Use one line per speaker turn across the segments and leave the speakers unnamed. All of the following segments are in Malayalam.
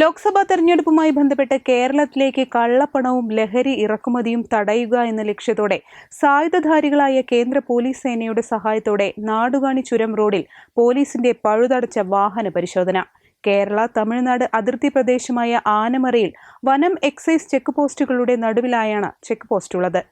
ലോക്സഭാ തെരഞ്ഞെടുപ്പുമായി ബന്ധപ്പെട്ട് കേരളത്തിലേക്ക് കള്ളപ്പണവും ലഹരി ഇറക്കുമതിയും തടയുക എന്ന ലക്ഷ്യത്തോടെ സായുധധാരികളായ കേന്ദ്ര പോലീസ് സേനയുടെ സഹായത്തോടെ നാടുകാണി ചുരം റോഡിൽ പോലീസിന്റെ പഴുതടച്ച വാഹന പരിശോധന കേരള തമിഴ്നാട് അതിർത്തി പ്രദേശമായ ആനമറയിൽ വനം എക്സൈസ് ചെക്ക് പോസ്റ്റുകളുടെ നടുവിലായാണ് ചെക്ക് പോസ്റ്റുള്ളത്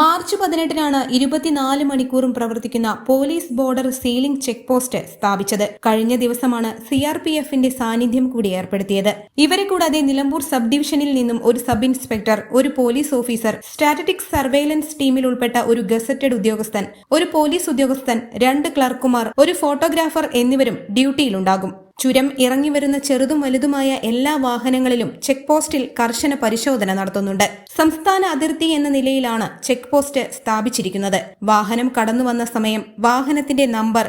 മാർച്ച് പതിനെട്ടിനാണ് ഇരുപത്തിനാല് മണിക്കൂറും പ്രവർത്തിക്കുന്ന police border sealing check post സ്ഥാപിച്ചത് കഴിഞ്ഞ ദിവസമാണ് സി ആർ പി എഫിന്റെ സാന്നിധ്യം കൂടി ഏർപ്പെടുത്തിയത് ഇവരെ കൂടാതെ നിലമ്പൂർ സബ് ഡിവിഷനിൽ നിന്നും ഒരു സബ് ഇൻസ്പെക്ടർ ഒരു പോലീസ് ഓഫീസർ സ്ട്രാറ്റജിക് സർവേലൻസ് ടീമിൽ ഉൾപ്പെട്ട ഒരു ഗസറ്റഡ് ഉദ്യോഗസ്ഥൻ ഒരു പോലീസ് ഉദ്യോഗസ്ഥൻ രണ്ട് ക്ലർക്കുമാർ ഒരു ഫോട്ടോഗ്രാഫർ എന്നിവരും ഡ്യൂട്ടിയിലുണ്ടാകും ചുരം ഇറങ്ങി വരുന്ന ചെറുതും വലുതുമായ എല്ലാ വാഹനങ്ങളിലും ചെക്ക് പോസ്റ്റിൽ കർശന പരിശോധന നടത്തുന്നുണ്ട് സംസ്ഥാന അതിർത്തി എന്ന നിലയിലാണ് ചെക്ക് പോസ്റ്റ് സ്ഥാപിച്ചിരിക്കുന്നത് വാഹനം കടന്നു വന്ന സമയം വാഹനത്തിന്റെ നമ്പർ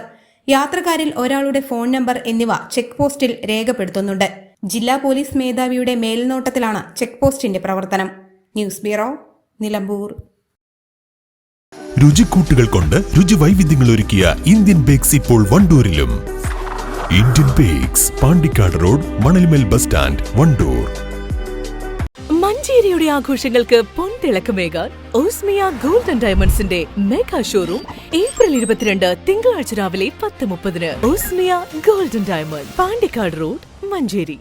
യാത്രക്കാരിൽ ഒരാളുടെ ഫോൺ നമ്പർ എന്നിവ ചെക്ക് പോസ്റ്റിൽ രേഖപ്പെടുത്തുന്നുണ്ട് ജില്ലാ പോലീസ് മേധാവിയുടെ മേൽനോട്ടത്തിലാണ് ചെക്ക് പോസ്റ്റിന്റെ പ്രവർത്തനം ന്യൂസ് ബ്യൂറോ നിലമ്പൂർ
രുചിക്കൂട്ടുകൾ കൊണ്ട് രുചി വൈവിധ്യങ്ങൾ ഒരുക്കിയ ഇന്ത്യൻ ബേക്സ് ഇപ്പോൾ വണ്ടൂരിലും Indian bakes Pandikkad road Manalmel bus stand Vandoor
മഞ്ചേരിയുടെ ആഘോഷങ്ങൾക്ക് പൊൻതിളക്കമേകാൻ ഓസ്മിയ ഗോൾഡൻ ഡയമണ്ട്സിന്റെ മെഗാ ഷോറൂം ഏപ്രിൽ ഇരുപത്തിരണ്ട് തിങ്കളാഴ്ച രാവിലെ പത്ത് മുപ്പതിന് Osmiya golden diamond Pandikkad road Manjeri